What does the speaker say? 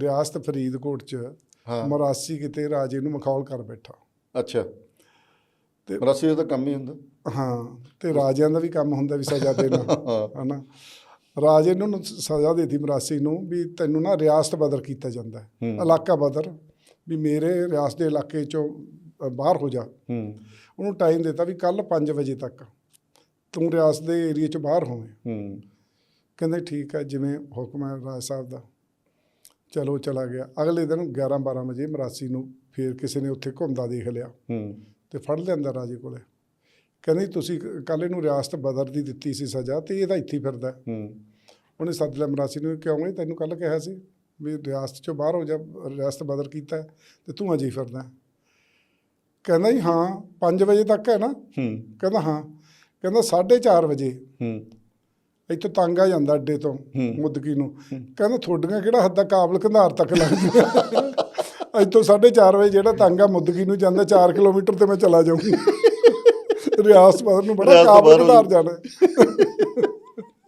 ਰਿਆਸਤ ਫਰੀਦਕੋਟ ਚ ਹਾਂ। ਮਰਾਸੀ ਕਿਤੇ ਰਾਜੇ ਨੂੰ ਮਖੌਲ ਕਰ ਬੈਠਾ। ਅੱਛਾ। ਤੇ- ਮਰਾਸੀ ਦਾ ਤਾਂ ਕੰਮ ਹੀ ਹੁੰਦਾ। ਹਾਂ ਤੇ ਰਾਜਿਆਂ ਦਾ ਵੀ ਕੰਮ ਹੁੰਦਾ ਵੀ ਸਜ਼ਾ ਦੇਣਾ ਹਨਾ। ਰਾਜੇ ਨੂੰ ਸਜ਼ਾ ਦੇਤੀ ਮਰਾਸੀ ਨੂੰ ਵੀ ਤੈਨੂੰ ਨਾ ਰਿਆਸਤ ਬਦਰ ਕੀਤਾ ਜਾਂਦਾ। ਇਲਾਕਾ ਬਦਰ ਵੀ ਮੇਰੇ ਰਿਆਸਤ ਦੇ ਇਲਾਕੇ ਚੋਂ ਬਾਹਰ ਹੋ ਜਾ। ਉਹਨੂੰ ਟਾਈਮ ਦਿੱਤਾ ਵੀ ਕੱਲ 5 ਵਜੇ ਤੱਕ ਤੂੰ ਰਿਆਸਤ ਦੇ ਏਰੀਆ ਚੋਂ ਬਾਹਰ ਹੋਵੇਂ। ਕਹਿੰਦੇ ਠੀਕ ਹੈ ਜਿਵੇਂ ਹੁਕਮ ਹੈ ਰਾਜ ਸਾਹਿਬ ਦਾ। ਚਲੋ ਚਲਾ ਗਿਆ। ਅਗਲੇ ਦਿਨ 11 12 ਵਜੇ ਮਰਾਸੀ ਨੂੰ ਫੇਰ ਕਿਸੇ ਨੇ ਉੱਥੇ ਘੁੰਮਦਾ ਦੇਖ ਲਿਆ ਹੂੰ। ਤੇ ਫੜ ਲਿਆਂਦਾ ਰਾਜੇ ਕੋਲੇ। ਕਹਿੰਦੇ ਤੁਸੀਂ ਕੱਲ ਇਹਨੂੰ ਰਿਆਸਤ ਬਦਰ ਦੀ ਦਿੱਤੀ ਸੀ ਸਜ਼ਾ ਤੇ ਇਹ ਤਾਂ ਇੱਥੇ ਹੀ ਫਿਰਦਾ ਹੂੰ। ਉਹਨੇ ਸੱਦ ਲਿਆ ਮਰਾਸੀ ਨੂੰ ਕਿਉਂ ਇਹ ਤੈਨੂੰ ਕੱਲ ਕਿਹਾ ਸੀ ਵੀ ਰਿਆਸਤ ਚੋਂ ਬਾਹਰ ਹੋ ਜਾ ਰਿਆਸਤ ਬਦਰ ਕੀਤਾ ਤੇ ਤੂੰ ਅਜੇ ਫਿਰਦਾ। ਕਹਿੰਦਾ ਜੀ ਹਾਂ 5 ਵਜੇ ਤੱਕ ਹੈ ਨਾ? ਹੂੰ। ਕਹਿੰਦਾ ਹਾਂ। ਕਹਿੰਦਾ 4:30 ਵਜੇ ਹੂੰ। ਇੱਥੋਂ ਤੰਗ ਆ ਜਾਂਦਾ ਅੱਡੇ ਤੋਂ। ਮੁੱਦਕੀ ਨੂੰ। ਕਹਿੰਦਾ ਤੁਹਾਡੀਆਂ ਕਿਹੜਾ ਹੱਦਾਂ ਕਾਬਲ ਕੰਧਾਰ ਤੱਕ ਲੱਗਦੀਆਂ? ਇੱਥੋਂ 4:30 ਵਜੇ ਜਿਹੜਾ ਤੰਗ ਆ ਮੁੱਦਕੀ ਨੂੰ ਜਾਂਦਾ 4 ਕਿਲੋਮੀਟਰ ਤੇ ਮੈਂ ਚਲਾ ਜਾਊਂ ਰਿਆਸਤ ਬਦਰ ਨੂੰ ਬੜਾ ਕਾਬਲ ਬਾਹਰ ਕੰਧਾਰ ਜਾਣਾ।